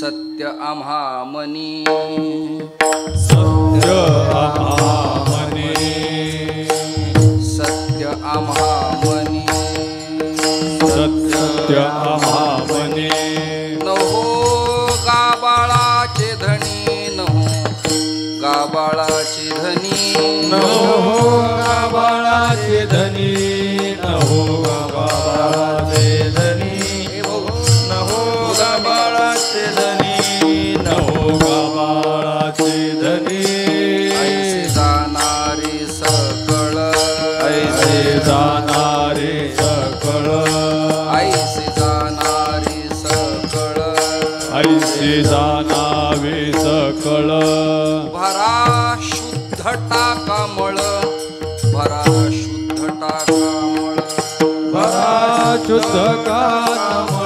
सत्य आम्हा मनी. सत्य आम्हामने सत्य आम्हा मनी. सत्य आम्हामने नहो गाबाळाचे धनी नहो गाबाळाचे धनी नहो धनी जाणारे सकळ. ऐसे जाणारे सकळ. ऐसे जाणारे सकळ. ऐसे जाणावे सकळ. भरा शुद्ध टाकामळ. भरा शुद्ध टाकामळ. भरा शुद्ध कामळ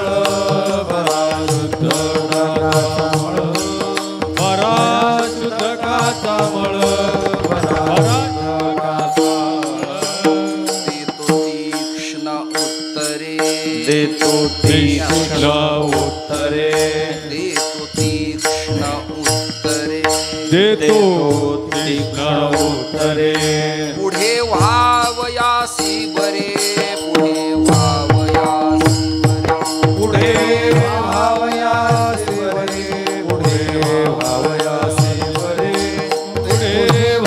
तीक्ष्ण उत्तरे. देतो तीक्ष्ण उत्तरे. देतो तीक्ष्ण उत्तरे. देतो तीक्ष्ण उत्तरे. पुढे व्हावयासी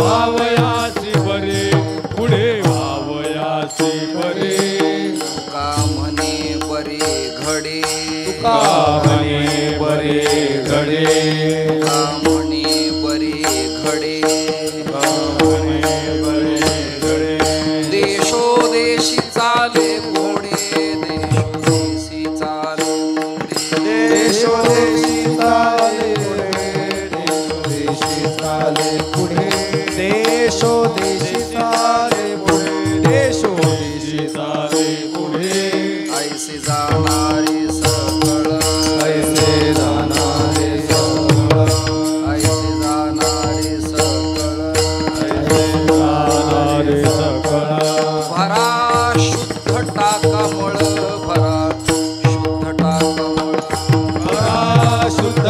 पुढे भावयासी बरे पुढे भावयासी बरे का म्हणे बरे घडे. का म्हणे बरे घडे. का म्हणे बरे घडे. का म्हणे बरे घडे. देशो देशी चाले घोडे. देशो देशी चाले घोडे. देशोदेशी चाले पुढे देशोदेशी चाले पुढे देशोदेशी चाले पुढे. ऐसे जाणारी सकळ ऐसे जाणारे सकळ ऐसे जाणारे सकळ ऐसे जाणारे सकळ. भरा शुद्ध टाकामळ भरा शुद्ध टाकामळ भरा शुद्ध